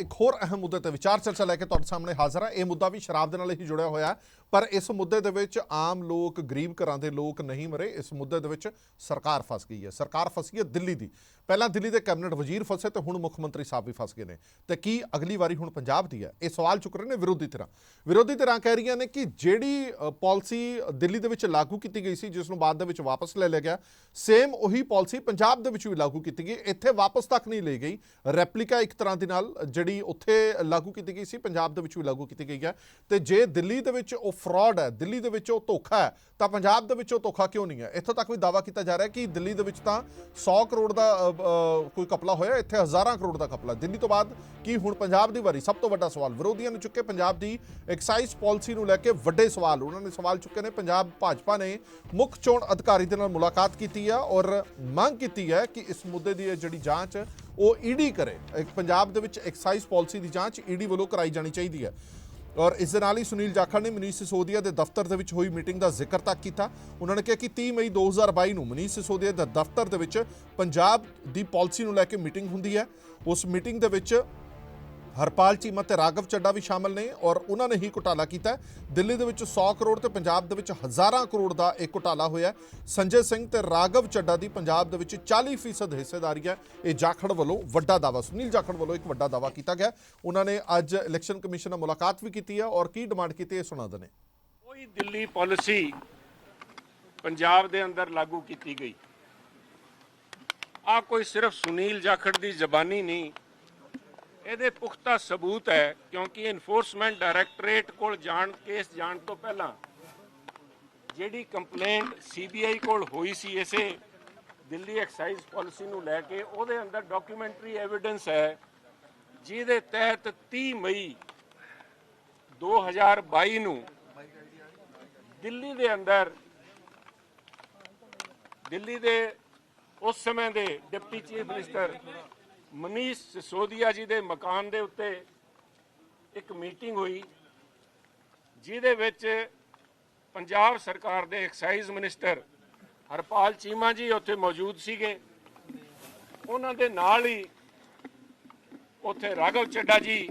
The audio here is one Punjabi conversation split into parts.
ਇੱਕ ਹੋਰ ਅਹਿਮ ਮੁੱਦੇ ਤੇ ਵਿਚਾਰ ਚਰਚਾ ਲੈ ਕੇ ਤੁਹਾਡੇ ਸਾਹਮਣੇ ਹਾਜ਼ਰ ਹੈ। ਇਹ ਮੁੱਦਾ ਵੀ ਸ਼ਰਾਬ ਦੇ ਨਾਲ ਹੀ ਜੁੜਿਆ ਹੋਇਆ ਪਰ ਇਸ ਮੁੱਦੇ ਦੇ ਵਿੱਚ ਆਮ ਲੋਕ, ਗਰੀਬ ਘਰਾਂ ਦੇ ਲੋਕ ਨਹੀਂ ਮਰੇ। ਇਸ ਮੁੱਦੇ ਦੇ ਵਿੱਚ ਸਰਕਾਰ ਫਸ ਗਈ ਹੈ। ਸਰਕਾਰ ਫਸੀ ਹੈ ਦਿੱਲੀ ਦੀ। ਪਹਿਲਾਂ ਦਿੱਲੀ ਦੇ ਕੈਬਨਿਟ ਵਜ਼ੀਰ ਫਸੇ ਤੇ ਹੁਣ ਮੁੱਖ ਮੰਤਰੀ ਸਾਹਿਬ ਵੀ ਫਸ ਗਏ ਨੇ। ਤੇ ਕੀ ਅਗਲੀ ਵਾਰੀ ਹੁਣ ਪੰਜਾਬ ਦੀ ਹੈ? ਇਹ ਸਵਾਲ ਚੁੱਕ ਰਹੇ ਨੇ ਵਿਰੋਧੀ ਧਿਰਾਂ। ਵਿਰੋਧੀ ਧਿਰਾਂ ਕਹਿ ਰਹੀਆਂ ਨੇ ਕਿ ਜਿਹੜੀ ਪਾਲਿਸੀ ਦਿੱਲੀ ਦੇ ਵਿੱਚ ਲਾਗੂ ਕੀਤੀ ਗਈ ਸੀ, ਜਿਸ ਨੂੰ ਬਾਅਦ ਦੇ ਵਿੱਚ ਵਾਪਸ ਲੈ ਲਿਆ ਗਿਆ ਸੇਮ ਉਹੀ ਪਾਲਿਸੀ ਪੰਜਾਬ ਦੇ ਵਿੱਚ ਵੀ ਲਾਗੂ ਕੀਤੀ ਗਈ। ਇੱਥੇ ਵਾਪਸ ਤੱਕ ਨਹੀਂ ਲਈ ਗਈ। ਰੈਪਲੀਕਾ ਇੱਕ ਤਰ੍ਹਾਂ ਦੇ ਨਾਲ ਜਿਹੜੀ ਉੱਥੇ ਲਾਗੂ ਕੀਤੀ ਗਈ ਸੀ, ਪੰਜਾਬ ਦੇ ਵਿੱਚ ਵੀ ਲਾਗੂ ਕੀਤੀ ਗਈ ਹੈ। ਤੇ ਜੇ ਦਿੱਲੀ ਦੇ ਵਿੱਚ ਉਹ ਫਰਾਡ ਹੈ, ਦਿੱਲੀ ਦੇ ਵਿੱਚ ਉਹ ਧੋਖਾ ਹੈ। ਤਾਂ ਪੰਜਾਬ ਦੇ ਵਿੱਚ ਉਹ ਧੋਖਾ ਕਿਉਂ ਨਹੀਂ ਹੈ? ਇੱਥੋਂ ਤੱਕ ਵੀ ਦਾਵਾ ਕੀਤਾ ਜਾ ਰਿਹਾ ਕਿ ਦਿੱਲੀ ਦੇ ਵਿੱਚ ਤਾਂ 100 ਕਰੋੜ ਦਾ ਕੋਈ ਕਪਲਾ ਹੋਇਆ, ਇੱਥੇ ਹਜ਼ਾਰਾਂ ਕਰੋੜ ਦਾ ਕਪਲਾ। ਦਿੱਲੀ ਤੋਂ ਬਾਅਦ ਕੀ ਹੁਣ ਪੰਜਾਬ ਦੀ ਵਾਰੀ? ਸਭ ਤੋਂ ਵੱਡਾ ਸਵਾਲ, ਵਿਰੋਧੀਆਂ ਨੇ ਚੁੱਕੇ ਪੰਜਾਬ ਦੀ ਐਕਸਾਈਜ਼ ਪਾਲਿਸੀ ਨੂੰ ਲੈ ਕੇ ਵੱਡੇ ਸਵਾਲ। ਉਹਨਾਂ ਨੇ ਸਵਾਲ ਚੁੱਕੇ ਨੇ, ਪੰਜਾਬ ਭਾਜਪਾ ਨੇ ਮੁੱਖ ਚੋਣ ਅਧਿਕਾਰੀ ਦੇ ਨਾਲ ਮੁਲਾਕਾਤ ਕੀਤੀ ਹੈ ਔਰ ਮੰਗ ਕੀਤੀ ਹੈ ਕਿ ਇਸ ਮੁੱਦੇ ਦੀ ਇਹ ਜਿਹੜੀ ਜਾਂਚ, ਉਹ ਈਡੀ ਕਰੇ। ਪੰਜਾਬ ਦੇ ਵਿੱਚ ਐਕਸਾਈਜ਼ ਪਾਲਿਸੀ ਦੀ ਜਾਂਚ ਈਡੀ ਵੱਲੋਂ ਕਰਾਈ ਜਾਣੀ ਚਾਹੀਦੀ ਹੈ। ਔਰ ਇਸ ਦੇ ਨਾਲ ਹੀ ਸੁਨੀਲ ਜਾਖੜ ਨੇ ਮਨੀਸ਼ ਸਿਸੋਦੀਆ ਦੇ ਦਫ਼ਤਰ ਦੇ ਵਿੱਚ ਹੋਈ ਮੀਟਿੰਗ ਦਾ ਜ਼ਿਕਰ ਤੱਕ ਕੀਤਾ। ਉਹਨਾਂ ਨੇ ਕਿਹਾ ਕਿ 30 ਮਈ 2022 ਨੂੰ ਮਨੀਸ਼ ਸਿਸੋਦੀਆ ਦੇ ਦਫ਼ਤਰ ਦੇ ਵਿੱਚ ਪੰਜਾਬ ਦੀ ਪਾਲਿਸੀ ਨੂੰ ਲੈ ਕੇ ਮੀਟਿੰਗ ਹੁੰਦੀ ਹੈ। ਉਸ ਮੀਟਿੰਗ ਦੇ ਵਿੱਚ ਹਰਪਾਲ ਚੀਮਾ ਤੇ ਰਾਘਵ ਚੱਡਾ ਵੀ ਸ਼ਾਮਲ ਨੇ ਔਰ ਉਹਨਾਂ ਨੇ ਹੀ ਘੁਟਾਲਾ ਕੀਤਾ ਦਿੱਲੀ ਦੇ ਵਿੱਚ 100 ਕਰੋੜ ਤੇ ਪੰਜਾਬ ਦੇ ਵਿੱਚ ਹਜ਼ਾਰਾਂ ਕਰੋੜ ਦਾ ਇਹ ਘੁਟਾਲਾ ਹੋਇਆ ਸੰਜੇ ਸਿੰਘ ਤੇ ਰਾਘਵ ਚੱਡਾ ਦੀ ਪੰਜਾਬ ਦੇ ਵਿੱਚ 40% ਹਿੱਸੇਦਾਰੀ ਹੈ। ਇਹ ਜਾਖੜ ਵੱਲੋਂ ਵੱਡਾ ਦਾਵਾ ਸੁਨੀਲ ਜਾਖੜ ਵੱਲੋਂ ਇੱਕ ਵੱਡਾ ਦਾਵਾ ਕੀਤਾ ਗਿਆ ਉਹਨਾਂ ਨੇ ਅੱਜ ਇਲੈਕਸ਼ਨ ਕਮਿਸ਼ਨ ਨਾਲ ਮੁਲਾਕਾਤ ਵੀ ਕੀਤੀ ਹੈ ਔਰ ਕੀ ਡਿਮਾਂਡ ਕੀਤੀ ਇਹ ਸੁਣਾ ਦਨੇ ਕੋਈ ਦਿੱਲੀ ਪਾਲਿਸੀ ਪੰਜਾਬ ਦੇ ਅੰਦਰ ਲਾਗੂ ਕੀਤੀ ਗਈ। ਆ ਕੋਈ ਸਿਰਫ ਸੁਨੀਲ ਜਾਖੜ ਦੀ ਜ਼ਬਾਨੀ ਨਹੀਂ ਇਹਦੇ ਪੁਖਤਾ ਸਬੂਤ ਹੈ ਕਿਉਂਕਿ ਇਨਫੋਰਸਮੈਂਟ ਡਾਇਰੈਕਟੋਰੇਟ ਕੋਲ ਜਾਣ ਕੇਸ ਜਾਣ ਤੋਂ ਪਹਿਲਾਂ ਜਿਹੜੀ ਕੰਪਲੇਂਟ ਸੀਬੀਆਈ ਕੋਲ ਹੋਈ ਸੀ ਇਸੇ ਦਿੱਲੀ ਐਕਸਾਈਜ਼ ਪਾਲਿਸੀ ਨੂੰ ਲੈ ਕੇ ਉਹਦੇ ਅੰਦਰ ਡਾਕੂਮੈਂਟਰੀ ਐਵੀਡੈਂਸ ਹੈ, ਜਿਹਦੇ ਤਹਿਤ 30 ਮਈ 2022 ਨੂੰ ਦਿੱਲੀ ਦੇ ਅੰਦਰ, ਦਿੱਲੀ ਦੇ ਉਸ ਸਮੇਂ ਦੇ deputy chief minister Manish Sisodia ji ਦੇ ਮਕਾਨ ਦੇ ਉੱਤੇ ਇੱਕ ਮੀਟਿੰਗ ਹੋਈ, ਜਿਹਦੇ ਵਿੱਚ ਪੰਜਾਬ ਸਰਕਾਰ ਦੇ ਐਕਸਾਈਜ਼ ਮਿਨਿਸਟਰ ਹਰਪਾਲ ਚੀਮਾ ਜੀ ਉੱਥੇ ਮੌਜੂਦ ਸੀਗੇ। ਉਹਨਾਂ ਦੇ ਨਾਲ ਹੀ ਉੱਥੇ ਰਾਘਵ ਚੱਡਾ ਜੀ,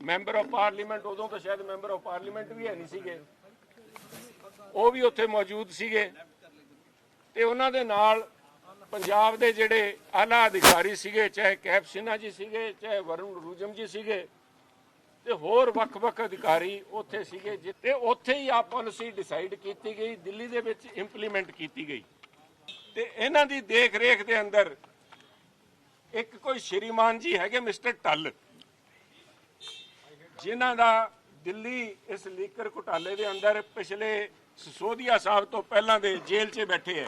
ਮੈਂਬਰ ਆਫ ਪਾਰਲੀਮੈਂਟ, ਉਦੋਂ ਤਾਂ ਸ਼ਾਇਦ ਮੈਂਬਰ ਆਫ ਪਾਰਲੀਮੈਂਟ ਵੀ ਹੈ ਨਹੀਂ ਸੀਗੇ। ਉਹ ਵੀ ਉੱਥੇ ਮੌਜੂਦ ਸੀਗੇ। ਤੇ ਉਹਨਾਂ ਦੇ ਨਾਲ ਪੰਜਾਬ ਦੇ ਜਿਹੜੇ ਆਲਾ ਅਧਿਕਾਰੀ ਸੀਗੇ, ਚਾਹੇ ਕੈਪ ਸਿਨਹਾ ਜੀ ਸੀਗੇ, ਚਾਹੇ ਵਰੁਣ ਰੂਜਮ ਜੀ ਸੀਗੇ, ਤੇ ਹੋਰ ਵੱਖ-ਵੱਖ ਅਧਿਕਾਰੀ ਉੱਥੇ ਸੀਗੇ ਜਿੱਤੇ ਉੱਥੇ ਹੀ ਆ ਪਾਲਿਸੀ ਡਿਸਾਈਡ ਕੀਤੀ ਗਈ, ਦਿੱਲੀ ਦੇ ਵਿੱਚ ਇੰਪਲੀਮੈਂਟ ਕੀਤੀ ਗਈ। ਤੇ ਇਹਨਾਂ ਦੀ ਦੇਖ ਰੇਖ ਦੇ ਅੰਦਰ ਇੱਕ ਕੋਈ ਸ਼੍ਰੀਮਾਨ ਜੀ ਹੈਗੇ ਮਿਸਟਰ ਟੱਲ, ਜਿਨ੍ਹਾਂ ਦਾ ਦਿੱਲੀ ਇਸ ਲੀਕਰ ਘੁਟਾਲੇ ਦੇ ਅੰਦਰ ਪਿਛਲੇ ਸਸੋਦੀਆ ਸਾਹਿਬ ਤੋਂ ਪਹਿਲਾਂ ਦੇ ਜੇਲ੍ਹ 'ਚ ਬੈਠੇ ਹੈ।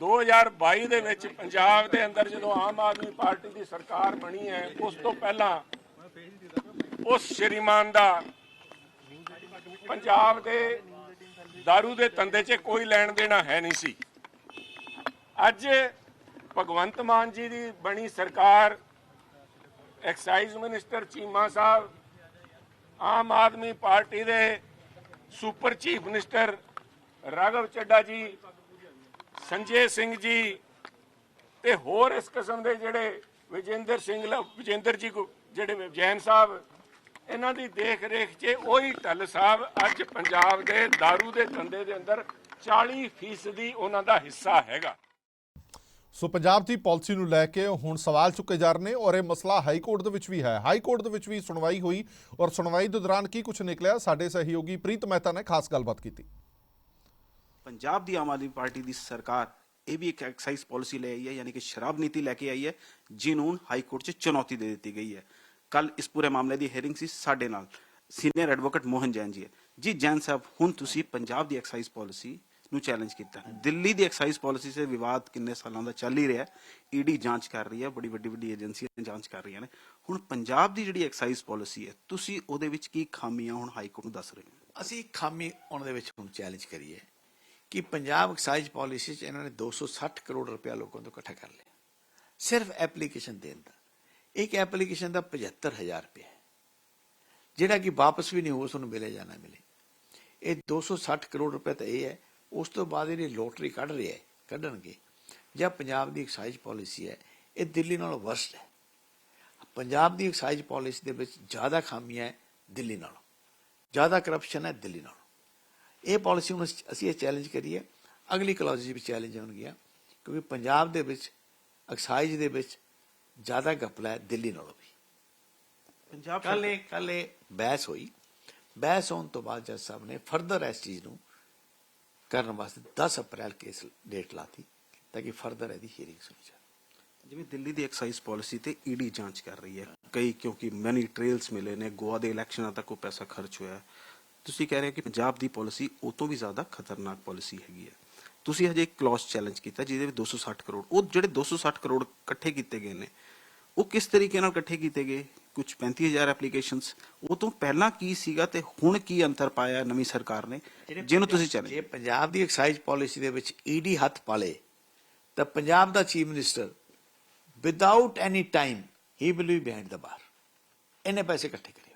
2022 ਦੇ ਵਿੱਚ ਪੰਜਾਬ ਦੇ ਅੰਦਰ ਜਦੋਂ ਆਮ ਆਦਮੀ ਪਾਰਟੀ ਦੀ ਸਰਕਾਰ ਬਣੀ ਹੈ, ਉਸ ਤੋਂ ਪਹਿਲਾਂ ਉਸ ਸ਼੍ਰੀਮਾਨ ਦਾ ਪੰਜਾਬ ਦੇ दारू ਦੇ ਧੰਦੇ 'ਚ ਕੋਈ ਲੈਣ ਦੇਣਾ ਹੈ ਨਹੀਂ ਸੀ। ਅੱਜ ਭਗਵੰਤ ਮਾਨ ਜੀ ਦੀ ਬਣੀ ਸਰਕਾਰ, excise minister Cheema Sahib, Aam Aadmi party ਦੇ super chief minister Raghav Chadha ji Sanjay Singh ਜੀ ਤੇ ਹੋਰ ਇਸ ਕਿਸਮ ਦੇ ਜਿਹੜੇ ਵਿਜੇਂਦਰ ਸਿੰਘ ਵਿਜੇਂਦਰ ਜੀ ਜਿਹੜੇ ਜੈਨ ਸਾਹਿਬ, ਇਹਨਾਂ ਦੀ ਦੇਖ ਰੇਖ 'ਚ ਉਹੀ ਢੱਲ ਸਾਹਿਬ ਅੱਜ ਪੰਜਾਬ ਦੇ दारू ਦੇ ਧੰਦੇ ਦੇ ਅੰਦਰ 40% ਫੀਸਦੀ ਉਹਨਾਂ ਦਾ ਹਿੱਸਾ ਹੈਗਾ। ਸੋ ਪੰਜਾਬ ਦੀ ਪਾਲਿਸੀ ਨੂੰ ਲੈ ਕੇ ਹੁਣ ਸਵਾਲ ਚੁੱਕੇ ਜਾ ਰਹੇ ਨੇ ਔਰ ਇਹ ਮਸਲਾ ਹਾਈ ਕੋਰਟ ਦੇ ਵਿੱਚ ਵੀ ਹੈ। ਹਾਈ ਕੋਰਟ ਦੇ ਵਿੱਚ ਵੀ ਸੁਣਵਾਈ ਹੋਈ ਔਰ ਸੁਣਵਾਈ ਦੇ ਦੌਰਾਨ ਕੀ ਕੁਝ ਨਿਕਲਿਆ? ਸਾਡੇ ਸਹਿਯੋਗੀ ਪ੍ਰੀਤ ਮਹਿਤਾ ਨੇ ਖਾਸ ਗੱਲਬਾਤ ਕੀਤੀ। ਪੰਜਾਬ ਦੀ ਆਮ ਆਦਮੀ ਪਾਰਟੀ ਦੀ ਸਰਕਾਰ ਇਹ ਵੀ ਇੱਕ ਐਕਸਾਈਜ਼ ਪਾਲਿਸੀ ਲੈ ਆਈ ਹੈ, ਯਾਨੀ ਕਿ ਸ਼ਰਾਬ ਨੀਤੀ ਲੈ ਕੇ ਆਈ ਹੈ ਜਿਹਨੂੰ ਹਾਈ ਕੋਰਟ 'ਚ ਚੁਣੌਤੀ ਦੇ ਦਿੱਤੀ ਗਈ ਹੈ। ਕੱਲ ਇਸ ਪੂਰੇ ਮਾਮਲੇ ਦੀ ਹੀਅਰਿੰਗ ਸੀ ਸਾਡੇ ਨਾਲ। ਸੀਨੀਅਰ ਐਡਵੋਕੇਟ ਮੋਹਨ ਜੈਨ ਜੀ ਜੀ ਜੈਨ ਸਾਹਿਬ, ਹੁਣ ਤੁਸੀਂ ਪੰਜਾਬ ਦੀ ਐਕਸਾਈਜ਼ ਪਾਲਿਸੀ ਨੂੰ ਚੈਲੰਜ ਕੀਤਾ ਦਿੱਲੀ ਦੀ ਐਕਸਾਈਜ਼ ਪਾਲਿਸੀ ਸੇ ਵਿਵਾਦ ਕਿੰਨੇ ਸਾਲਾਂ ਦਾ ਚੱਲ ਹੀ ਰਿਹਾ ਈਡੀ ਜਾਂਚ ਕਰ ਰਹੀ ਹੈ, ਬੜੀ ਵੱਡੀ ਵੱਡੀ ਏਜੰਸੀਆਂ ਜਾਂਚ ਕਰ ਰਹੀਆਂ ਨੇ। ਹੁਣ ਪੰਜਾਬ ਦੀ ਜਿਹੜੀ ਐਕਸਾਈਜ਼ ਪਾਲਿਸੀ ਹੈ, ਤੁਸੀਂ ਉਹਦੇ ਵਿੱਚ ਕੀ ਖਾਮੀਆਂ ਹੁਣ ਹਾਈ ਕੋਰਟ ਨੂੰ ਦੱਸ ਰਹੇ ਹੋ? ਅਸੀਂ ਖਾਮੀ ਉਹਨਾਂ ਦੇ ਵਿੱਚ ਹੁਣ ਚੈਲੰਜ ਕਰੀਏ। ਕਿ ਪੰਜਾਬ ਐਕਸਾਈਜ਼ ਪਾਲਿਸੀ 'ਚ ਇਹਨਾਂ ਨੇ 260 ਕਰੋੜ ਰੁਪਇਆ ਲੋਕਾਂ ਤੋਂ ਇਕੱਠਾ ਕਰ ਲਿਆ। ਸਿਰਫ ਐਪਲੀਕੇਸ਼ਨ ਦੇਣ ਦਾ। ਇੱਕ ਐਪਲੀਕੇਸ਼ਨ ਦਾ 75000 ਰੁਪਇਆ ਜਿਹੜਾ ਕਿ ਵਾਪਸ ਵੀ ਨਹੀਂ ਹੋ ਤੁਹਾਨੂੰ ਮਿਲੇ ਜਾਣਾ ਮਿਲੇ। ਇਹ 260 ਕਰੋੜ ਰੁਪਏ ਤਾਂ ਇਹ ਹੈ, ਉਸ ਤੋਂ ਬਾਅਦ ਇਹਨੇ ਲੋਟਰੀ ਕੱਢ ਰਿਹਾ ਹੈ, ਕੱਢਣਗੇ। ਜਾਂ ਪੰਜਾਬ ਦੀ ਐਕਸਾਈਜ਼ ਪਾਲਿਸੀ ਹੈ, ਇਹ ਦਿੱਲੀ ਨਾਲੋਂ ਵਰਸਟ ਹੈ। ਪੰਜਾਬ ਦੀ ਐਕਸਾਈਜ਼ ਪਾਲਿਸੀ ਦੇ ਵਿੱਚ ਜ਼ਿਆਦਾ ਖਾਮੀਆਂ ਹੈ ਦਿੱਲੀ ਨਾਲੋਂ। ਜ਼ਿਆਦਾ ਕਰਪਸ਼ਨ ਹੈ ਦਿੱਲੀ ਨਾਲੋਂ। ਇਹ ਪਾਲਿਸੀ ਹੁਣ ਅਸੀਂ- ਇਹ ਚੈਲੰਜ ਕਰੀਏ। ਅਗਲੀ ਕਲੌਜ ਵਿੱਚ ਚੈਲੰਜ ਹੋਣਗੀਆਂ ਕਿਉਂਕਿ ਪੰਜਾਬ ਦੇ ਵਿੱਚ ਐਕਸਾਈਜ਼ ਦੇ ਵਿੱਚ ਜ਼ਿਆਦਾ ਘਪਲਾ ਹੈ ਦਿੱਲੀ ਨਾਲੋਂ ਵੀ। ਪੰਜਾਬ ਕੱਲ ਕੱਲ ਬਹਿਸ ਹੋਈ। ਬਹਿਸ ਹੋਣ ਤੋਂ ਬਾਅਦ ਜੱਜ ਸਾਹਿਬ ਨੇ ਫਰਦਰ ਇਸ ਚੀਜ਼ ਨੂੰ ਕਰਨ ਵਾਸਤੇ 10 ਅਪ੍ਰੈਲ ਕੇਸ ਡੇਟ ਲਾਤੀ ਤਾਂ ਕਿ ਫਰਦਰ ਇਹਦੀ ਹੀਅਰਿੰਗ ਸੁਣੀ ਜਾਵੇ। ਜਿਵੇਂ ਦਿੱਲੀ ਦੀ ਐਕਸਾਈਜ਼ ਪਾਲਿਸੀ ਤੇ ਈਡੀ ਜਾਂਚ ਕਰ ਰਹੀ ਹੈ। ਕਈ ਕਿਉਂਕਿ ਮੈਨੀ ਟ੍ਰੇਲਸ ਮਿਲੇ ਨੇ ਗੋਆ ਦੇ ਇਲੈਕਸ਼ਨਾਂ ਤੱਕ ਉਹ ਪੈਸਾ ਖਰਚ ਹੋਇਆ ਹੈ। ਤੁਸੀਂ ਕਹਿ ਰਹੇ ਹੋ ਕਿ ਪੰਜਾਬ ਦੀ ਪਾਲਿਸੀ ਉਹ ਤੋਂ ਵੀ ਜ਼ਿਆਦਾ ਖਤਰਨਾਕ ਪਾਲਿਸੀ ਹੈਗੀ ਹੈ। ਤੁਸੀਂ ਹਜੇ ਇੱਕ ਕਲੌਸ ਚੈਲੰਜ ਕੀਤਾ ਜਿਹਦੇ ਵਿੱਚ 260 ਕਰੋੜ ਉਹ ਜਿਹੜੇ 260 ਕਰੋੜ ਇਕੱਠੇ ਕੀਤੇ ਗਏ ਨੇ ਉਹ ਕਿਸ ਤਰੀਕੇ ਨਾਲ ਇਕੱਠੇ ਕੀਤੇ ਗਏ? ਕੁਝ 35000 ਐਪਲੀਕੇਸ਼ਨਸ ਉਹ ਤੋਂ ਪਹਿਲਾਂ ਕੀ ਸੀਗਾ ਤੇ ਹੁਣ ਕੀ ਅੰਤਰ ਪਾਇਆ ਨਵੀਂ ਸਰਕਾਰ ਨੇ ਜਿਹਨੂੰ ਤੁਸੀਂ ਚੈਲੰਜ ਜੇ ਪੰਜਾਬ ਦੀ ਐਕਸਾਈਜ਼ ਪਾਲਿਸੀ ਦੇ ਵਿੱਚ ਈਡੀ ਹੱਥ ਪਾਲੇ ਤਾਂ ਪੰਜਾਬ ਦਾ chief minister without any time he will be behind the bar ਇਹਨੇ ਪੈਸੇ ਇਕੱਠੇ ਕਰੇ।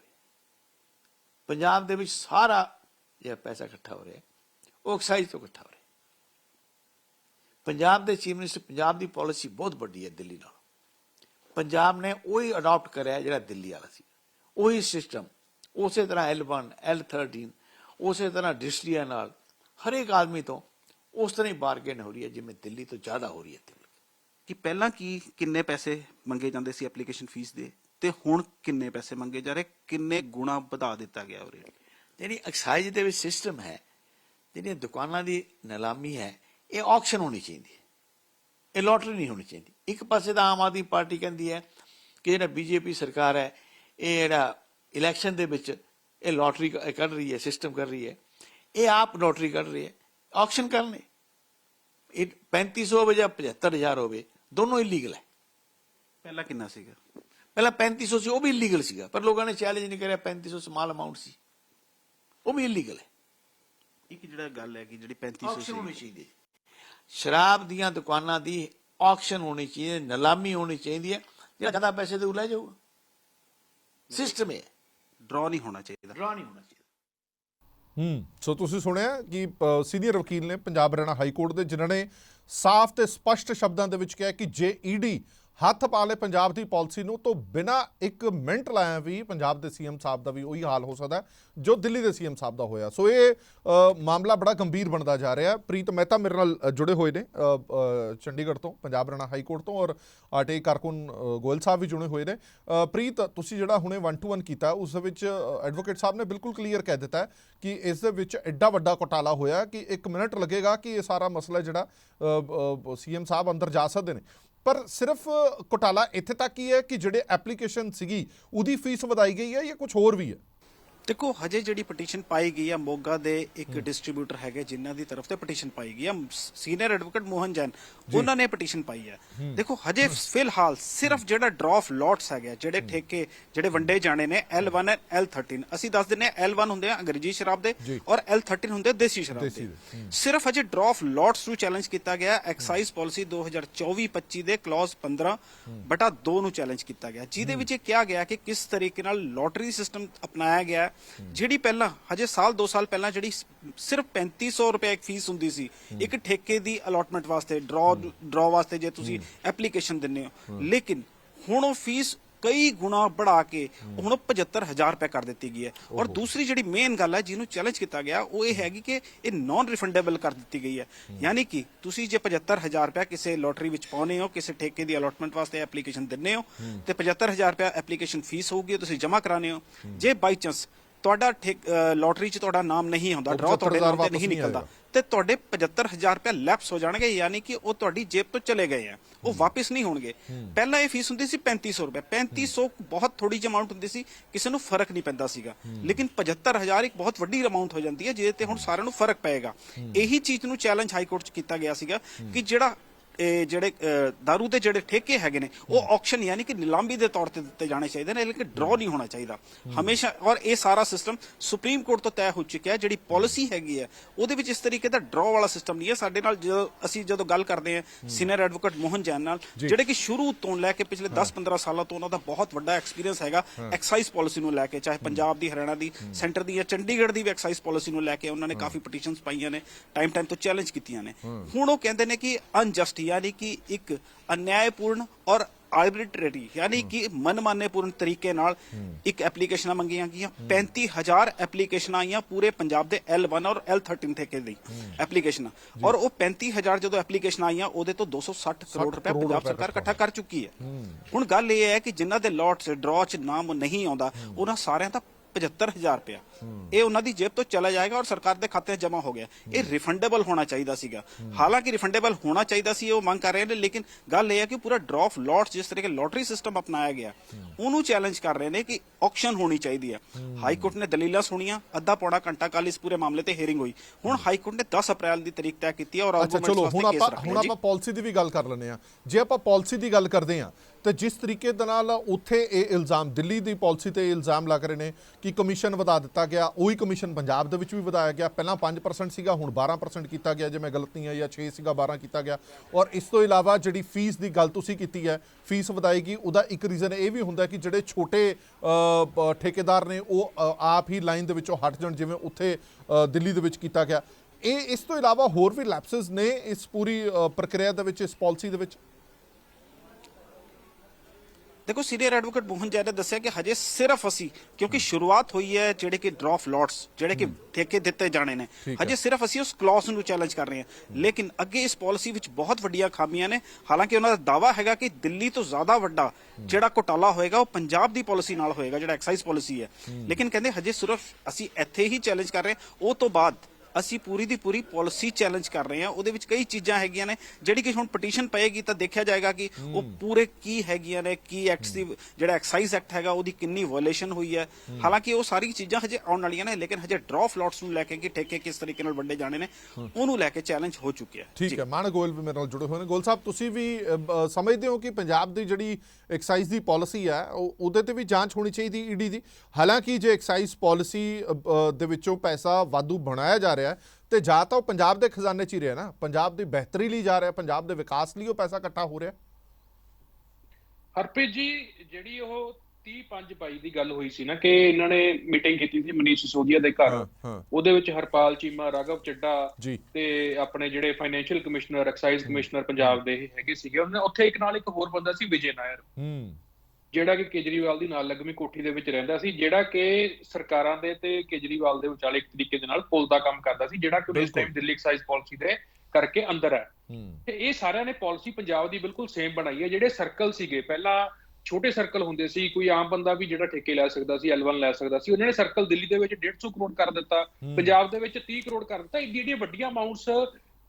ਪੰਜਾਬ ਦੇ ਵਿੱਚ ਸਾਰਾ ਜਿਹੜਾ ਪੈਸਾ ਇਕੱਠਾ ਹੋ ਰਿਹਾ ਉਹ ਐਕਸਾਈਜ਼ ਤੋਂ ਇਕੱਠਾ ਹੋ ਰਿਹਾ ਪੰਜਾਬ ਦੇ ਚੀਫ ਮਿਨਿਸਟਰ, ਪੰਜਾਬ ਦੀ ਪਾਲਿਸੀ ਬਹੁਤ ਵੱਡੀ ਹੈ ਦਿੱਲੀ ਨਾਲ। ਪੰਜਾਬ ਨੇ ਉਹੀ ਅਡਾਪਟ ਕਰਿਆ ਜਿਹੜਾ ਦਿੱਲੀ ਵਾਲਾ ਸੀ। ਉਹੀ ਸਿਸਟਮ ਉਸੇ ਤਰ੍ਹਾਂ L1 L13 ਉਸੇ ਤਰ੍ਹਾਂ ਡਿਸਟਰੀਆ ਨਾਲ ਹਰੇਕ ਆਦਮੀ ਤੋਂ ਉਸ ਤਰ੍ਹਾਂ ਹੀ ਬਾਰਗੇਨ ਹੋ ਰਹੀ ਹੈ ਜਿਵੇਂ ਦਿੱਲੀ ਤੋਂ ਜ਼ਿਆਦਾ ਹੋ ਰਹੀ ਹੈ ਦਿੱਲੀ ਕਿ ਪਹਿਲਾਂ ਕੀ, ਕਿੰਨੇ ਪੈਸੇ ਮੰਗੇ ਜਾਂਦੇ ਸੀ ਐਪਲੀਕੇਸ਼ਨ ਫੀਸ ਦੇ? ਤੇ ਹੁਣ ਕਿੰਨੇ ਪੈਸੇ ਮੰਗੇ ਜਾ ਰਹੇ ਕਿੰਨੇ ਗੁਣਾ ਵਧਾ ਦਿੱਤਾ ਗਿਆ ਉਹ ਰੇਟ ਜਿਹੜੀ ਐਕਸਾਈਜ਼ ਦੇ ਵਿੱਚ ਸਿਸਟਮ ਹੈ ਜਿਹੜੀਆਂ ਦੁਕਾਨਾਂ ਦੀ ਨਿਲਾਮੀ ਹੈ ਇਹ ਆਕਸ਼ਨ ਹੋਣੀ ਚਾਹੀਦੀ ਹੈ। ਇਹ ਲੋਟਰੀ ਨਹੀਂ ਹੋਣੀ ਚਾਹੀਦੀ। ਇੱਕ ਪਾਸੇ ਤਾਂ ਆਮ ਆਦਮੀ ਪਾਰਟੀ ਕਹਿੰਦੀ ਹੈ ਕਿ ਜਿਹੜਾ ਬੀਜੇਪੀ ਸਰਕਾਰ ਹੈ ਇਹ ਜਿਹੜਾ ਇਲੈਕਸ਼ਨ ਦੇ ਵਿੱਚ ਇਹ ਲੋਟਰੀ ਕ- ਕੱਢ ਰਹੀ ਹੈ ਸਿਸਟਮ ਕਰ ਰਹੀ ਹੈ। ਇਹ ਆਪ ਲੋਟਰੀ ਕੱਢ ਰਹੀ ਹੈ। ਆਕਸ਼ਨ ਕਰਨੇ। ਇਹ 3500 ਹੋਵੇ ਜਾਂ 75000 ਹੋਵੇ ਦੋਨੋਂ ਇਲੀਗਲ ਹੈ। ਪਹਿਲਾਂ ਕਿੰਨਾ ਸੀਗਾ? ਪਹਿਲਾਂ 3500 ਸੀ ਉਹ ਵੀ ਇਲੀਗਲ ਸੀਗਾ। ਪਰ ਲੋਕਾਂ ਨੇ ਚੈਲੰਜ ਨਹੀਂ ਕਰਿਆ 3500 ਸਮਾਲ ਅਮਾਉਂਟ ਸੀ। ਉਹ ਵੀ ਇਲੀਗਲ ਹੈ। ਇੱਕ ਜਿਹੜਾ ਗੱਲ ਹੈ ਕਿ ਜਿਹੜੀ 3500 ਆਕਸ਼ਨ ਹੋਣੀ ਸੀ ਚਾਹੀਦੀ ਹੈ। ਸ਼ਰਾਬ ਦੀਆਂ ਦੁਕਾਨਾਂ ਦੀ ਆਕਸ਼ਨ ਹੋਣੀ ਚਾਹੀਦੀ ਹੈ ਨਿਲਾਮੀ ਹੋਣੀ ਚਾਹੀਦੀ ਹੈ। ਜਿਹੜਾ ਜ਼ਿਆਦਾ ਪੈਸੇ ਦੇ ਲੈ ਜਾਊਗਾ। ਸਿਸਟਮ ਹੈ। ਡਰਾ ਨਹੀਂ ਹੋਣਾ ਚਾਹੀਦਾ। ਡਰਾ ਨਹੀਂ ਹੋਣਾ ਚਾਹੀਦਾ। ਹੂੰ ਸੋ ਤੁਸੀਂ ਸੁਣਿਆ ਕਿ ਸੀਨੀਅਰ ਵਕੀਲ ਨੇ ਪੰਜਾਬ ਹਰਿਆਣਾ ਹਾਈ ਕੋਰਟ ਦੇ ਜਿਨ੍ਹਾਂ ਨੇ ਸਾਫ਼ ਤੇ ਸਪਸ਼ਟ ਸ਼ਬਦਾਂ ਦੇ ਵਿੱਚ ਕਿਹਾ ਕਿ ਜੇ ਈਡੀ ਹੱਥ ਪਾ ਲੇ ਪੰਜਾਬ ਦੀ ਪਾਲਿਸੀ ਨੂੰ ਤੋਂ ਬਿਨਾ ਇੱਕ ਮਿੰਟ ਲਾਇਆ ਵੀ ਪੰਜਾਬ ਦੇ ਸੀਐਮ ਸਾਹਿਬ ਦਾ ਵੀ ਉਹੀ ਹਾਲ ਹੋ ਸਕਦਾ ਜੋ ਦਿੱਲੀ ਦੇ ਸੀਐਮ ਸਾਹਿਬ ਦਾ ਹੋਇਆ। ਸੋ ਇਹ ਮਾਮਲਾ ਬੜਾ ਗੰਭੀਰ ਬਣਦਾ ਜਾ ਰਿਹਾ ਪ੍ਰੀਤ ਮਹਿਤਾ ਮੇਰੇ ਨਾਲ ਜੁੜੇ ਹੋਏ ਨੇ ਚੰਡੀਗੜ੍ਹ ਤੋਂ, ਪੰਜਾਬ ਹਰਿਆਣਾ ਹਾਈ ਕੋਰਟ ਤੋਂ ਔਰ ਆਰਟੀ ਕਾਰਕੁਨ ਗੋਇਲ ਸਾਹਿਬ ਵੀ ਜੁੜੇ ਹੋਏ ਨੇ। ਪ੍ਰੀਤ, ਤੁਸੀਂ ਜਿਹੜਾ ਹੁਣੇ 1 ਟੂ 1 ਕੀਤਾ, ਉਸ ਦੇ ਵਿੱਚ ਐਡਵੋਕੇਟ ਸਾਹਿਬ ਨੇ ਬਿਲਕੁਲ ਕਲੀਅਰ ਕਹਿ ਦਿੱਤਾ ਕਿ ਇਸ ਦੇ ਵਿੱਚ ਐਡਾ ਵੱਡਾ ਘੋਟਾਲਾ ਹੋਇਆ ਕਿ 1 ਮਿੰਟ ਲੱਗੇਗਾ ਕਿ ਇਹ ਸਾਰਾ ਮਸਲਾ ਜਿਹੜਾ ਸੀਐਮ ਸਾਹਿਬ ਅੰਦਰ ਜਾ ਸਕਦੇ ਨੇ। ਪਰ ਸਿਰਫ ਘੁਟਾਲਾ ਇੱਥੇ ਤੱਕ ਹੀ ਹੈ ਕਿ ਜਿਹੜੇ ਐਪਲੀਕੇਸ਼ਨ ਸੀਗੀ, ਉਹਦੀ ਫੀਸ ਵਧਾਈ ਗਈ ਹੈ ਜਾਂ ਕੁਝ ਹੋਰ ਵੀ ਹੈ? ਦੇਖੋ ਹਜੇ ਜਿਹੜੀ ਪਟੀਸ਼ਨ ਪਾਈ ਗਈ ਆ ਮੋਗਾ ਦੇ ਇੱਕ ਡਿਸਟ੍ਰੀਬਿਊਟਰ ਹੈਗੇ ਜਿਨ੍ਹਾਂ ਦੀ ਤਰਫ ਤੇ ਪਟੀਸ਼ਨ ਪਾਈ ਗਈ ਆ ਸੀਨੀਅਰ ਐਡਵੋਕੇਟ ਮੋਹਨ ਜੈਨ ਉਹਨਾਂ ਨੇ ਪਟੀਸ਼ਨ ਪਾਈ ਆ। ਦੇਖੋ ਹਜੇ ਫਿਲਹਾਲ ਸਿਰਫ ਜਿਹੜਾ ਡਰਾ ਆਫ ਲੋਟਸ ਹੈਗਾ ਜਿਹੜੇ ਠੇਕੇ ਜਿਹੜੇ ਵੰਡੇ ਜਾਣੇ ਨੇ L1 ਐਂਡ L13 ਅਸੀਂ ਦੱਸ ਦਿੰਨੇ ਆ L1 ਹੁੰਦੇ ਆ ਅੰਗਰੇਜ਼ੀ ਸ਼ਰਾਬ ਦੇ। ਔਰ L13 ਹੁੰਦੇ ਦੇਸੀ ਸ਼ਰਾਬ ਦੇ। ਸਿਰਫ ਹਜੇ ਡਰਾ ਆਫ ਲੋਟਸ ਨੂੰ ਚੈਲੰਜ ਕੀਤਾ ਗਿਆ ਐਕਸਾਈਜ਼ ਪਾਲਿਸੀ 2024-25 ਦੇ ਕਲੌਜ਼ 15 ਬਟਾ 2 ਨੂੰ ਚੈਲੰਜ ਕੀਤਾ ਗਿਆ ਜਿਹਦੇ ਵਿੱਚ ਇਹ ਕਿਹਾ ਗਿਆ ਕਿ ਕਿਸ ਤਰੀਕੇ ਨਾਲ ਲੋਟਰੀ ਸਿਸਟਮ ਅਪਣਾਇਆ ਗਿਆ ਜਿਹੜੀ ਪਹਿਲਾਂ ਹਜੇ ਸਾਲ 2 ਸਾਲ ਪਹਿਲਾਂ ਜਿਹੜੀ ਸਿਰਫ 3500 ਰੁਪਏ ਇੱਕ ਫੀਸ ਹੁੰਦੀ ਸੀ ਇੱਕ ਠੇਕੇ ਦੀ ਅਲਾਟਮੈਂਟ ਵਾਸਤੇ ਡਰਾ ਡਰਾ ਵਾਸਤੇ ਜੇ ਤੁਸੀਂ ਐਪਲੀਕੇਸ਼ਨ ਦਿੰਦੇ ਹੋ। ਲੇਕਿਨ ਹੁਣ ਉਹ ਫੀਸ ਕਈ ਗੁਣਾ ਵਧਾ ਕੇ ਹੁਣ 75000 ਰੁਪਏ ਕਰ ਦਿੱਤੀ ਗਈ ਹੈ। ਔਰ ਦੂਸਰੀ ਜਿਹੜੀ ਮੇਨ ਗੱਲ ਹੈ ਜਿਹਨੂੰ ਚੈਲੰਜ ਕੀਤਾ ਗਿਆ ਉਹ ਇਹ ਹੈਗੀ ਕਿ ਇਹ ਨਾਨ ਰਿਫੰਡੇਬਲ ਕਰ ਦਿੱਤੀ ਗਈ ਹੈ। ਯਾਨੀ ਕਿ ਤੁਸੀਂ ਜੇ 75000 ਰੁਪਏ ਕਿਸੇ ਲੋਟਰੀ ਵਿੱਚ ਪਾਉਨੇ ਹੋ ਕਿਸੇ ਠੇਕੇ ਦੀ ਅਲਾਟਮੈਂਟ ਵਾਸਤੇ ਐਪਲੀਕੇਸ਼ਨ ਦਿੰਨੇ ਹੋ ਤੇ 75000 ਰੁਪਏ ਐਪਲੀਕੇਸ਼ਨ ਫੀਸ ਹੋਊਗੀ ਤੁਸੀਂ ਜਮ੍ਹਾਂ ਕਰਾਣੇ ਹੋ। ਜੇ ਬਾਈ ਚਾਂਸ ਤੁਹਾਡਾ ਲੋਟਰੀ 'ਚ ਤੁਹਾਡਾ ਨਾਮ ਨਹੀਂ ਉਹ ਡਰਾ ਤੁਹਾਡੇ 75,000 ਨਾਮ ਤੇ ਨਹੀਂ ਨਿਕਲਦਾ। ਤੇ ਤੁਹਾਡੇ 75000 ਰੁਪਏ ਲੈਪਸ ਹੋ ਜਾਣਗੇ ਯਾਨੀ ਕਿ ਉਹ ਤੁਹਾਡੀ ਜੇਬ ਤੋਂ ਚਲੇ ਗਏ ਆ। ਉਹ ਵਾਪਸ ਨਹੀਂ ਹੋਣਗੇ। ਪਹਿਲਾਂ ਇਹ ਫੀਸ ਹੁੰਦੀ ਸੀ 3500 ਰੁਪਏ 3500 ਬਹੁਤ ਥੋੜੀ ਜਿਹੀ ਅਮਾਉਂਟ ਹੁੰਦੀ ਸੀ ਕਿਸੇ ਨੂੰ ਫ਼ਰਕ ਨਹੀਂ ਪੈਂਦਾ ਸੀਗਾ। ਲੇਕਿਨ 75000 ਇੱਕ ਬਹੁਤ ਵੱਡੀ ਅਮਾਉਂਟ ਹੋ ਜਾਂਦੀ ਹੈ ਜਿਹਦੇ ਤੇ ਹੁਣ ਸਾਰਿਆਂ ਨੂੰ ਫ਼ਰਕ ਪਏਗਾ। ਇਹੀ ਚੀਜ਼ ਨੂੰ ਚੈਲੰਜ ਹਾਈ ਕੋਰਟ 'ਚ ਕੀਤਾ ਗਿਆ ਸੀਗਾ ਕਿ ਜਿਹੜਾ ਇਹ ਜਿਹੜੇ ਦਾਰੂ ਦੇ ਜਿਹੜੇ ਠੇਕੇ ਹੈਗੇ ਨੇ ਉਹ ਆਕਸ਼ਨ ਯਾਨੀ ਕਿ ਨਿਲਾਮੀ ਦੇ ਤੌਰ ਤੇ ਦਿੱਤੇ ਜਾਣੇ ਚਾਹੀਦੇ ਨੇ ਲੇਕਿਨ ਡਰਾ ਨਹੀਂ ਹੋਣਾ ਚਾਹੀਦਾ। ਹਮੇਸ਼ਾ ਔਰ ਇਹ ਸਾਰਾ ਸਿਸਟਮ ਸੁਪਰੀਮ ਕੋਰਟ ਤੋਂ ਤੈਅ ਹੋ ਚੁੱਕਿਆ ਜਿਹੜੀ ਪਾਲਿਸੀ ਹੈਗੀ ਹੈ ਉਹਦੇ ਵਿੱਚ ਇਸ ਤਰੀਕੇ ਦਾ ਡਰਾ ਵਾਲਾ ਸਿਸਟਮ ਨਹੀਂ ਹੈ। ਸਾਡੇ ਨਾਲ ਜਦੋਂ ਅਸੀਂ ਜਦੋਂ ਗੱਲ ਕਰਦੇ ਹਾਂ ਸੀਨੀਅਰ ਐਡਵੋਕੇਟ ਮੋਹਨ ਜੈਨ ਨਾਲ ਜਿਹੜੇ ਕਿ ਸ਼ੁਰੂ ਤੋਂ ਲੈ ਕੇ ਪਿਛਲੇ 10-15 ਸਾਲਾਂ ਤੋਂ ਉਹਨਾਂ ਦਾ ਬਹੁਤ ਵੱਡਾ ਐਕਸਪੀਰੀਅੰਸ ਹੈਗਾ ਐਕਸਾਈਜ਼ ਪਾਲਿਸੀ ਨੂੰ ਲੈ ਕੇ ਚਾਹੇ ਪੰਜਾਬ ਦੀ ਹਰਿਆਣਾ ਦੀ ਸੈਂਟਰ ਦੀ ਜਾਂ ਚੰਡੀਗੜ੍ਹ ਦੀ ਵੀ ਐਕਸਾਈਜ਼ ਪਾਲਿਸੀ ਨੂੰ ਲੈ ਕੇ ਉਹਨਾਂ ਨੇ ਕਾਫੀ ਪਟੀਸ਼ਨਸ ਪਾਈਆਂ ਨੇ ਟਾਈਮ ਟਾਈਮ ਤੋਂ ਚੈਲੰਜ ਕੀਤੀਆਂ ਨੇ। ਹੁਣ ਉਹ ਕਹਿੰਦੇ ਨੇ ਕਿ ਅਨਜਸਟ ਕੀਤੀ ਯਾਨੀ ਕਿ ਇੱਕ ਅਨਿਆਇਪੂਰਨ ਔਰ ਆਰਬਿਟਰਰੀ ਯਾਨੀ ਕਿ ਮਨਮਾਨੇਪੂਰਨ ਤਰੀਕੇ ਨਾਲ ਇੱਕ ਐਪਲੀਕੇਸ਼ਨਾਂ ਮੰਗੀਆਂ ਗਈਆਂ। 35000 ਐਪਲੀਕੇਸ਼ਨਾਂ ਆਈਆਂ ਪੂਰੇ ਪੰਜਾਬ ਦੇ L1 ਔਰ L13 ਠੇਕੇ ਦੀ ਐਪਲੀਕੇਸ਼ਨਾਂ ਔਰ ਉਹ 35000 ਜਦੋਂ ਐਪਲੀਕੇਸ਼ਨਾਂ ਆਈਆਂ ਉਹਦੇ ਤੋਂ 260 ਕਰੋੜ ਰੁਪਏ ਪੰਜਾਬ ਸਰਕਾਰ ਇਕੱਠਾ ਕਰ ਚੁੱਕੀ ਹੈ। ਹੁਣ ਗੱਲ ਇਹ ਹੈ ਕਿ ਜਿਨ੍ਹਾਂ ਦੇ ਲੋਟਸ ਡਰਾਅ ਚ ਨਾਮ ਨਹੀਂ ਆਉਂਦਾ ਉਹਨਾਂ ਸਾਰਿਆਂ ਦਾ 75000 ਰੁਪਇਆ। ਇਹ ਉਹਨਾਂ ਦੀ ਜੇਬ ਤੋਂ ਚਲਾ ਜਾਏਗਾ ਔਰ ਸਰਕਾਰ ਦੇ ਖਾਤੇ 'ਚ ਜਮ੍ਹਾਂ ਹੋ ਗਿਆ। ਇਹ ਰਿਫੰਡੇਬਲ ਹੋਣਾ ਚਾਹੀਦਾ ਸੀਗਾ। ਹਾਲਾਂਕਿ ਰਿਫੰਡੇਬਲ ਹੋਣਾ ਚਾਹੀਦਾ ਸੀ ਉਹ ਮੰਗ ਕਰ ਰਹੇ ਨੇ ਲੇਕਿਨ ਗੱਲ ਇਹ ਹੈ ਕਿ ਪੂਰਾ ਡਰਾਅ ਆਫ ਲੋਟਸ ਜਿਸ ਤਰੀਕੇ ਲੋਟਰੀ ਸਿਸਟਮ ਅਪਣਾਇਆ ਗਿਆ ਉਹਨੂੰ ਚੈਲੰਜ ਕਰ ਰਹੇ ਨੇ ਕਿ ਆਕਸ਼ਨ ਹੋਣੀ ਚਾਹੀਦੀ ਹੈ। ਹਾਈ ਕੋਰਟ ਨੇ ਦਲੀਲਾਂ ਸੁਣੀਆਂ ਅੱਧਾ ਪੌਣਾ ਘੰਟਾ ਕੱਲ ਇਸ ਪੂਰੇ ਮਾਮਲੇ ਤੇ ਹੀਅਰਿੰਗ ਹੋਈ। ਹੁਣ ਹਾਈ ਕੋਰਟ ਨੇ 10 ਅਪ੍ਰੈਲ ਦੀ ਤਰੀਕ ਤੈਅ ਕੀਤੀ ਹੈ ਔਰ ਚਲੋ ਵਾਸਤੇ ਹੁਣ। ਆਪਾਂ ਪਾਲਿਸੀ ਦੀ ਵੀ ਗੱਲ ਕਰ ਲੈਂਦੇ ਆ ਜੇ ਆਪਾਂ ਪਾਲਿਸੀ ਦੀ ਗੱਲ ਕਰਦੇ ਆ ਤੇ ਜਿਸ ਤਰੀਕੇ ਦੇ ਨਾਲ ਉੱਥੇ ਇਹ ਇਲਜ਼ਾਮ, ਦਿੱਲੀ ਦੀ ਪਾਲਿਸੀ ਤੇ ਇਹ ਇਲਜ਼ਾਮ ਲੱਗ ਰਹੇ ਨੇ ਕਿ ਕਮਿਸ਼ਨ ਵਧਾ ਦਿੱਤਾ ਗਿਆ, ਉਹੀ ਕਮਿਸ਼ਨ ਪੰਜਾਬ ਦੇ ਵਿੱਚ ਵੀ ਵਧਾਇਆ ਗਿਆ। ਪਹਿਲਾਂ 5% ਸੀਗਾ, ਹੁਣ 12% ਕੀਤਾ ਗਿਆ, ਜੇ ਮੈਂ ਗਲਤ ਨਹੀਂ ਆ ਜਾਂ 6 ਸੀਗਾ 12 ਕੀਤਾ ਗਿਆ। ਔਰ ਇਸ ਤੋਂ ਇਲਾਵਾ ਜਿਹੜੀ ਫੀਸ ਦੀ ਗੱਲ ਤੁਸੀਂ ਕੀਤੀ ਹੈ ਫੀਸ ਵਧਾਏਗੀ, ਉਹਦਾ ਇੱਕ ਰੀਜ਼ਨ ਇਹ ਵੀ ਹੁੰਦਾ ਕਿ ਜਿਹੜੇ ਛੋਟੇ ਠੇਕੇਦਾਰ ਨੇ, ਉਹ ਆਪ ਹੀ ਲਾਈਨ ਦੇ ਵਿੱਚੋਂ ਹਟ ਜਾਣ, ਜਿਵੇਂ ਉੱਥੇ ਦਿੱਲੀ ਦੇ ਵਿੱਚ ਕੀਤਾ ਗਿਆ। ਇਹ ਇਸ ਤੋਂ ਇਲਾਵਾ ਹੋਰ ਵੀ ਲੈਪਸਸ ਨੇ ਇਸ ਪੂਰੀ ਪ੍ਰਕਿਰਿਆ ਦੇ ਵਿੱਚ, ਇਸ ਪਾਲਿਸੀ ਦੇ ਵਿੱਚ? ਦੇਖੋ ਸੀਨੀਅਰ ਐਡਵੋਕੇਟ ਮੋਹਨ ਜੈ ਨੇ ਦੱਸਿਆ ਕਿ ਹਜੇ ਸਿਰਫ ਅਸੀਂ ਕਿਉਂਕਿ ਸ਼ੁਰੂਆਤ ਹੋਈ ਹੈ ਜਿਹੜੇ ਕਿ ਡਰਾਫ ਲੋਟਸ ਜਿਹੜੇ ਕਿ ਠੇਕੇ ਦਿੱਤੇ ਜਾਣੇ ਨੇ। ਹਜੇ ਸਿਰਫ ਅਸੀਂ ਉਸ ਕਲੌਜ਼ ਨੂੰ ਚੈਲੰਜ ਕਰ ਰਹੇ ਹਾਂ। ਲੇਕਿਨ ਅੱਗੇ ਇਸ ਪਾਲਿਸੀ ਵਿੱਚ ਬਹੁਤ ਵੱਡੀਆਂ ਖਾਮੀਆਂ ਨੇ। ਹਾਲਾਂਕਿ ਉਹਨਾਂ ਦਾ ਦਾਵਾ ਹੈਗਾ ਕਿ ਦਿੱਲੀ ਤੋਂ ਜ਼ਿਆਦਾ ਵੱਡਾ ਜਿਹੜਾ ਘੁਟਾਲਾ ਹੋਏਗਾ ਉਹ ਪੰਜਾਬ ਦੀ ਪਾਲਿਸੀ ਨਾਲ ਹੋਏਗਾ ਜਿਹੜਾ ਐਕਸਾਈਜ਼ ਪਾਲਿਸੀ ਹੈ। ਲੇਕਿਨ ਕਹਿੰਦੇ ਹਜੇ ਸਿਰਫ ਅਸੀਂ ਇੱਥੇ ਹੀ ਚੈਲੰਜ ਕਰ ਰਹੇ ਹਾਂ। ਉਹ ਤੋਂ ਬਾਅਦ ਅਸੀਂ ਪੂਰੀ ਦੀ ਪੂਰੀ ਪਾਲਿਸੀ ਚੈਲੰਜ ਕਰ ਰਹੇ ਹਾਂ। ਉਹਦੇ ਵਿੱਚ ਕਈ ਚੀਜ਼ਾਂ ਹੈਗੀਆਂ ਨੇ ਜਿਹੜੀ ਕਿ ਹੁਣ ਪਟੀਸ਼ਨ ਪਏਗੀ ਤਾਂ ਦੇਖਿਆ ਜਾਏਗਾ ਕਿ ਉਹ ਪੂਰੇ ਕੀ ਹੈਗੀਆਂ ਨੇ ਕੀ ਐਕਟਸ ਦੀ ਜਿਹੜਾ ਐਕਸਾਈਜ਼ ਐਕਟ ਹੈਗਾ ਉਹਦੀ ਕਿੰਨੀ ਵਾਇਓਲੇਸ਼ਨ ਹੋਈ ਹੈ। ਹਾਲਾਂਕਿ ਉਹ ਸਾਰੀ ਚੀਜ਼ਾਂ ਹਜੇ ਆਉਣ ਵਾਲੀਆਂ ਨੇ ਲੇਕਿਨ ਹਜੇ ਡਰਾਫ ਲੋਟਸ ਨੂੰ ਲੈ ਕੇ ਕਿ ਠੇਕੇ ਕਿਸ ਤਰੀਕੇ ਨਾਲ ਵੰਡੇ ਜਾਣੇ ਨੇ ਉਹਨੂੰ ਲੈ ਕੇ ਚੈਲੰਜ ਹੋ ਚੁੱਕਿਆ ਠੀਕ ਹੈ ਮਾਨ ਗੋਇਲ ਵੀ ਮੇਰੇ ਨਾਲ ਜੁੜੇ ਹੋਏ ਨੇ। ਗੋਲ ਸਾਹਿਬ ਤੁਸੀਂ ਵੀ ਸਮਝਦੇ ਹੋ ਕਿ ਪੰਜਾਬ ਦੀ ਜਿਹੜੀ ਐਕਸਾਈਜ਼ ਦੀ ਪਾਲਿਸੀ ਹੈ ਉਹ ਉਹਦੇ ਤੇ ਵੀ ਜਾਂਚ ਹੋਣੀ ਚਾਹੀਦੀ ਈਡੀ ਦੀ। ਹਾਲਾਂਕਿ ਜੇ ਐਕਸਾਈਜ਼ ਪਾਲਿਸੀ ਦੇ ਵਿੱਚੋਂ ਪੈਸਾ ਵਾਧੂ ਬਣਾਇਆ ਜਾ ਰਿਹਾ ਹੈ। ਤੇ ਜਾਂ ਤਾਂ ਉਹ ਪੰਜਾਬ ਦੇ ਖਜ਼ਾਨੇ 'ਚ ਹੀ ਰਿਹਾ ਨਾ। ਪੰਜਾਬ ਦੀ ਬਿਹਤਰੀ ਲਈ ਜਾ ਰਿਹਾ ਪੰਜਾਬ ਦੇ ਵਿਕਾਸ ਲਈ ਉਹ ਪੈਸਾ ਇਕੱਠਾ ਹੋ ਰਿਹਾ। ਹਰਪ੍ਰੀਤ ਜੀ ਜਿਹੜੀ ਉਹ 30 5 22 ਦੀ ਗੱਲ ਹੋਈ ਸੀ ਨਾ ਕਿ ਇਹਨਾਂ ਨੇ ਮੀਟਿੰਗ ਕੀਤੀ ਸੀ ਮਨੀਸ਼ ਸਿਸੋਦੀਆ ਦੇ ਘਰ। ਉਹਦੇ ਵਿੱਚ ਹਰਪਾਲ ਚੀਮਾ ਰਾਘਵ ਚੱਡਾ। ਤੇ ਆਪਣੇ ਜਿਹੜੇ financial commissioner excise commissioner Punjab ਦੇ ਹੈਗੇ ਸੀਗੇ। ਉਹਨਾਂ ਉੱਥੇ ਇੱਕ ਨਾਲ ਇੱਕ ਹੋਰ ਬੰਦਾ ਸੀ ਵਿਜੇ ਨਾਇਰ। ਹੂੰ। ਜਿਹੜਾ ਕਿ ਕੇਜਰੀਵਾਲ ਦੀ ਨਾਲ ਲੱਗਵੀਂ ਕੋਠੀ ਦੇ ਵਿੱਚ ਰਹਿੰਦਾ ਸੀ ਜਿਹੜਾ ਕਿ ਸਰਕਾਰਾਂ ਦੇ ਤੇ ਕੇਜਰੀਵਾਲ ਦੇ ਵਿਚਾਲੇ ਇੱਕ ਤਰੀਕੇ ਦੇ ਨਾਲ ਪੁਲ ਦਾ ਕੰਮ ਕਰਦਾ ਸੀ ਜਿਹੜਾ ਕਿ ਬਿਲਕੁਲ। ਟਾਈਮ ਦਿੱਲੀ ਐਕਸਾਈਜ਼ ਪਾਲਿਸੀ ਦੇ ਕਰਕੇ ਅੰਦਰ ਹੈ। ਤੇ ਇਹ ਸਾਰਿਆਂ ਨੇ ਪਾਲਿਸੀ ਪੰਜਾਬ ਦੀ ਬਿਲਕੁਲ ਸੇਮ ਬਣਾਈ ਹੈ ਜਿਹੜੇ ਸਰਕਲ ਸੀਗੇ ਪਹਿਲਾਂ ਛੋਟੇ ਸਰਕਲ ਹੁੰਦੇ ਸੀ ਕੋਈ ਆਮ ਬੰਦਾ ਵੀ ਜਿਹੜਾ ਠੇਕੇ ਲੈ ਸਕਦਾ ਸੀ L1 ਲੈ ਸਕਦਾ ਸੀ ਉਹਨਾਂ ਨੇ ਸਰਕਲ ਦਿੱਲੀ ਦੇ ਵਿੱਚ 150 ਕਰੋੜ ਕਰ ਦਿੱਤਾ ਪੰਜਾਬ ਦੇ ਵਿੱਚ 30 ਕਰੋੜ ਕਰ ਦਿੱਤਾ ਇੰਡੀਆ ਦੀਆਂ ਵੱਡੀਆਂ ਅਮਾਉਂਟਸ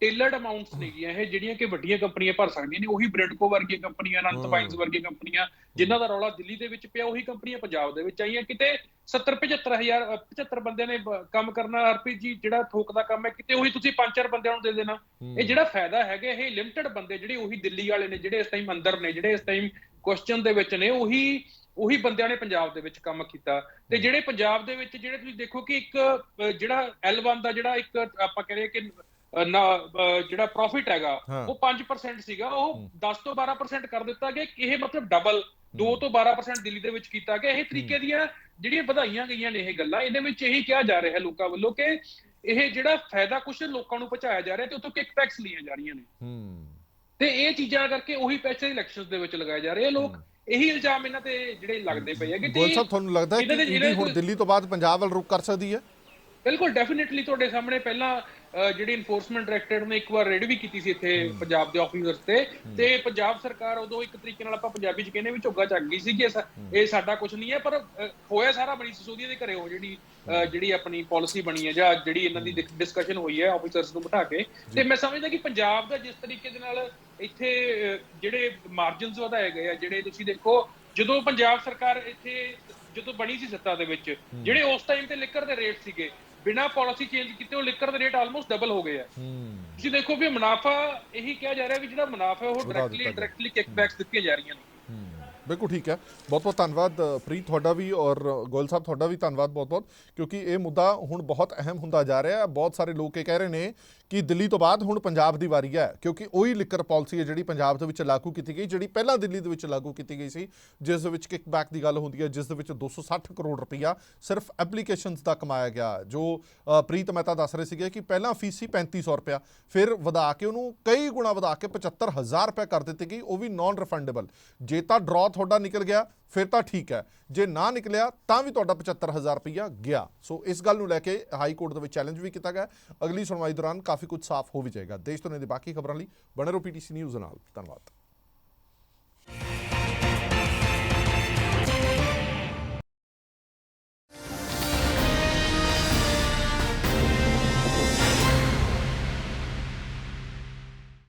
ਟੇਲਰਡ ਅਮਾਉਂਟਸ ਨੇਗੀਆਂ ਇਹ ਜਿਹੜੀਆਂ ਕਿ ਵੱਡੀਆਂ ਕੰਪਨੀਆਂ ਭਰ ਸਕਦੀਆਂ ਨੇ ਉਹੀ ਬ੍ਰਿਡਕੋ ਵਰਗੀਆਂ ਕੰਪਨੀਆਂ ਅਨੰਤ ਮਾਈਨਸ ਵਰਗੀਆਂ ਕੰਪਨੀਆਂ ਜਿਨ੍ਹਾਂ ਦਾ ਰੌਲਾ ਦਿੱਲੀ ਦੇ ਵਿੱਚ ਪਿਆ ਉਹੀ ਕੰਪਨੀਆਂ ਪੰਜਾਬ ਦੇ ਵਿੱਚ ਆਈਆਂ। ਕਿਤੇ 70 75000 75 ਬੰਦਿਆਂ ਨੇ ਕੰਮ ਕਰਨਾ ਹਰਪ੍ਰੀਤ ਜੀ ਜਿਹੜਾ ਥੋਕ ਦਾ ਕੰਮ ਹੈ ਕਿਤੇ ਉਹੀ ਤੁਸੀਂ 5-4 ਬੰਦਿਆਂ ਨੂੰ ਦੇ ਦੇਣਾ। ਇਹ ਜਿਹੜਾ ਫਾਇਦਾ ਹੈਗਾ ਇਹ ਲਿਮਟਿਡ ਬੰਦੇ ਜਿਹੜੇ ਉਹੀ ਦਿੱਲੀ ਵਾਲੇ ਨੇ ਜਿਹੜੇ ਇਸ ਟਾਈਮ ਅੰਦਰ ਨੇ ਜਿਹੜੇ ਇਸ ਟਾਈਮ ਕੁਐਸਚਨ ਦੇ ਵਿੱਚ ਨੇ ਉਹੀ ਉਹੀ ਬੰਦਿਆਂ ਨੇ ਪੰਜਾਬ ਦੇ ਵਿੱਚ ਕੰਮ ਕੀਤਾ। ਤੇ ਜਿਹੜੇ ਪੰਜਾਬ ਦੇ ਵਿੱਚ ਜਿਹੜੇ ਤੁਸੀਂ ਦੇਖੋ ਕਿ ਇੱਕ ਜਿਹੜਾ L1 ਦਾ ਜਿਹੜਾ ਇੱਕ ਆਪਾਂ ਕਹਿੰਦੇ ਕਿ ਨਾ ਜਿਹੜਾ ਪ੍ਰੋਫਿਟ ਹੈਗਾ। ਉਹ 5% ਸੀਗਾ। ਉਹ 10 ਤੋਂ 12% ਕਰ ਦਿੱਤਾ ਗਿਆ ਕਿ ਇਹ ਮਤਲਬ ਡਬਲ 2 ਤੋਂ 12% ਦਿੱਲੀ ਦੇ ਵਿੱਚ ਕੀਤਾ ਗਿਆ। ਇਹ ਤਰੀਕੇ ਦੀਆਂ ਜਿਹੜੀਆਂ ਵਧਾਈਆਂ ਗਈਆਂ ਨੇ ਇਹ ਗੱਲਾਂ ਇਹਦੇ ਵਿੱਚ ਇਹੀ ਕਿਹਾ ਜਾ ਰਿਹਾ ਹੈ ਲੋਕਾਂ ਵੱਲੋਂ ਕਿ ਇਹ ਜਿਹੜਾ ਫਾਇਦਾ ਕੁਝ ਲੋਕਾਂ ਨੂੰ ਪਹੁੰਚਾਇਆ ਜਾ ਰਿਹਾ ਤੇ ਉਤੋਂ ਕਿਕ ਟੈਕਸ ਲਈਆਂ ਜਾ ਰਹੀਆਂ ਨੇ। ਹੂੰ। ਤੇ ਇਹ ਚੀਜ਼ਾਂ ਕਰਕੇ ਉਹੀ ਪੈਸੇ ਇਲੈਕਸ਼ਨਸ ਦੇ ਵਿੱਚ ਲਗਾਏ ਜਾ ਰਹੇ ਆ। ਲੋਕ ਇਹੀ ਇਲਜ਼ਾਮ ਇਹਨਾਂ ਤੇ ਜਿਹੜੇ ਲੱਗਦੇ ਪਏ ਹੈਗੇ ਗੋਲ ਸਾਹਿਬ ਤੁਹਾਨੂੰ ਲੱਗਦਾ ਹੈ ਕਿ ਹੁਣ ਦਿੱਲੀ ਤੋਂ ਬਾਅਦ ਪੰਜਾਬ ਵੱਲ ਰੁਕ ਕਰ ਸਕਦੀ ਹੈ? ਬਿਲਕੁਲ ਡੈਫੀਨਿਟਲੀ ਤੁਹਾਡੇ ਸਾਹਮਣੇ ਪਹਿਲਾਂ ਜਿਹੜੀ ਇਨਫੋਰਸਮੈਂਟ ਡਾਇਰੈਕਟੋਰੇਟ ਨੇ ਇੱਕ ਵਾਰ ਰੇਡ ਵੀ ਕੀਤੀ ਸੀ ਇੱਥੇ ਪੰਜਾਬ ਦੇ ਆਫੀਸਰਸ ਤੇ। ਤੇ ਪੰਜਾਬ ਸਰਕਾਰ ਉਦੋਂ ਇੱਕ ਤਰੀਕੇ ਨਾਲ ਆਪਾਂ ਪੰਜਾਬੀ ਚ ਕਹਿੰਦੇ ਵੀ ਝੋਗਾ ਚੱਕ ਗਈ ਸੀ ਕਿ ਇਹ ਸਾਡਾ ਕੁਝ ਨਹੀਂ ਹੈ ਪਰ ਹੋਇਆ ਸਾਰਾ ਮਨੀਸ਼ ਸਿਸੋਦੀਆ ਦੇ ਘਰੇ ਉਹ ਜਿਹੜੀ ਜਿਹੜੀ ਆਪਣੀ ਪਾਲਿਸੀ ਬਣੀ ਹੈ ਜਾਂ ਜਿਹੜੀ ਇਹਨਾਂ ਦੀ ਡਿਸਕਸ਼ਨ ਹੋਈ ਹੈ ਆਫੀਸਰਸ ਨੂੰ ਬਿਠਾ ਕੇ। ਤੇ ਮੈਂ ਸਮਝਦਾ ਕਿ ਪੰਜਾਬ ਦਾ ਜਿਸ ਤਰੀਕੇ ਦੇ ਨਾਲ ਇੱਥੇ ਜਿਹੜੇ ਮਾਰਜਨਸ ਵਧਾਏ ਗਏ ਆ ਜਿਹੜੇ ਤੁਸੀਂ ਦੇਖੋ ਜਦੋਂ ਪੰਜਾਬ ਸਰਕਾਰ ਇੱਥੇ ਜਦੋਂ ਬਣੀ ਸੀ ਸੱਤਾ ਦੇ ਵਿੱਚ ਜਿਹੜੇ ਉਸ ਟਾਈਮ ਤੇ ਲਿਕਰ ਦੇ ਰੇਟ ਸੀਗੇ ਬਿਨਾ ਪਾਲਿਸੀ ਚੇਂਜ ਕੀਤੇ ਉਹ ਲਿਕਰ ਦੇ ਰੇਟ ਆਲਮੋਸਟ ਡਬਲ ਹੋ ਗਏ ਆ। ਹੂੰ। ਤੁਸੀਂ ਦੇਖੋ ਵੀ ਮੁਨਾਫਾ ਇਹੀ ਕਿਹਾ ਜਾ ਰਿਹਾ ਵੀ ਜਿਹੜਾ ਮੁਨਾਫਾ ਉਹ ਡਾਇਰੈਕਟਲੀ। ਡਾਇਰੈਕਟਲੀ ਕਿਕਬੈਕਸ ਦਿੱਤੀਆਂ ਜਾ ਰਹੀਆਂ ਨੇ। ਬਿਲਕੁਲ ਠੀਕ ਹੈ। ਬਹੁਤ ਬਹੁਤ ਧੰਨਵਾਦ ਪ੍ਰੀਤ ਤੁਹਾਡਾ ਵੀ ਔਰ ਗੋਇਲ ਸਾਹਿਬ ਤੁਹਾਡਾ ਵੀ ਧੰਨਵਾਦ ਬਹੁਤ ਬਹੁਤ ਕਿਉਂਕਿ ਇਹ ਮੁੱਦਾ ਹੁਣ ਬਹੁਤ ਅਹਿਮ ਹੁੰਦਾ ਜਾ ਰਿਹਾ ਹੈ। ਬਹੁਤ ਸਾਰੇ ਲੋਕ ਇਹ ਕਹਿ ਰਹੇ ਨੇ ਕਿ ਦਿੱਲੀ ਤੋਂ ਬਾਅਦ ਹੁਣ ਪੰਜਾਬ ਦੀ ਵਾਰੀ ਹੈ ਕਿਉਂਕਿ ਉਹੀ ਲਿਕਰ ਪਾਲਿਸੀ ਹੈ ਜਿਹੜੀ ਪੰਜਾਬ ਦੇ ਵਿੱਚ ਲਾਗੂ ਕੀਤੀ ਗਈ ਜਿਹੜੀ ਪਹਿਲਾਂ ਦਿੱਲੀ ਦੇ ਵਿੱਚ ਲਾਗੂ ਕੀਤੀ ਗਈ ਸੀ ਜਿਸ ਦੇ ਵਿੱਚ ਕਿਕਬੈਕ ਦੀ ਗੱਲ ਹੁੰਦੀ ਹੈ ਜਿਸ ਦੇ ਵਿੱਚ 260 ਕਰੋੜ ਰੁਪਈਆ ਸਿਰਫ ਐਪਲੀਕੇਸ਼ਨਸ ਦਾ ਕਮਾਇਆ ਗਿਆ। ਜੋ ਅ, ਪ੍ਰੀਤ ਮਹਿਤਾ ਦੱਸ ਰਹੇ ਸੀਗੇ ਕਿ ਪਹਿਲਾਂ ਫੀਸ ਸੀ 3500 ਰੁਪਇਆ ਫਿਰ ਵਧਾ ਕੇ ਉਹਨੂੰ ਕਈ ਗੁਣਾ ਵਧਾ ਕੇ 75000 ਰੁਪਇਆ ਕਰ ਦਿੱਤੀ ਗਈ ਉਹ ਵੀ ਨਾਨ ਰਿਫੰਡੇਬਲ ਜੇ ਤਾਂ ਡਰਾ ਤੁਹਾਡਾ ਨਿਕਲ ਗਿਆ, ਫਿਰ ਤਾਂ ਠੀਕ ਹੈ। ਜੇ ਨਾ ਨਿਕਲਿਆ, ਤਾਂ ਵੀ ਤੁਹਾਡਾ 75000 ਰੁਪਇਆ ਗਿਆ। ਸੋ ਇਸ ਗੱਲ ਨੂੰ ਲੈ ਕੇ ਹਾਈ ਕੋਰਟ ਦੇ ਵਿੱਚ ਚੈਲੰਜ ਵੀ ਕੀਤਾ ਗਿਆ। ਅਗਲੀ ਸੁਣਵਾਈ ਦੌਰਾਨ ਕਾਫੀ ਕੁਝ ਸਾਫ਼ ਹੋ ਵੀ ਜਾਏਗਾ। ਦੇਸ਼ ਤੋਂ ਨੇ ਦੇ ਬਾਕੀ ਖਬਰਾਂ ਲਈ ਬਣੇ ਰਹੋ ਪੀਟੀਸੀ ਨਿਊਜ਼ ਨਾਲ। ਧੰਨਵਾਦ।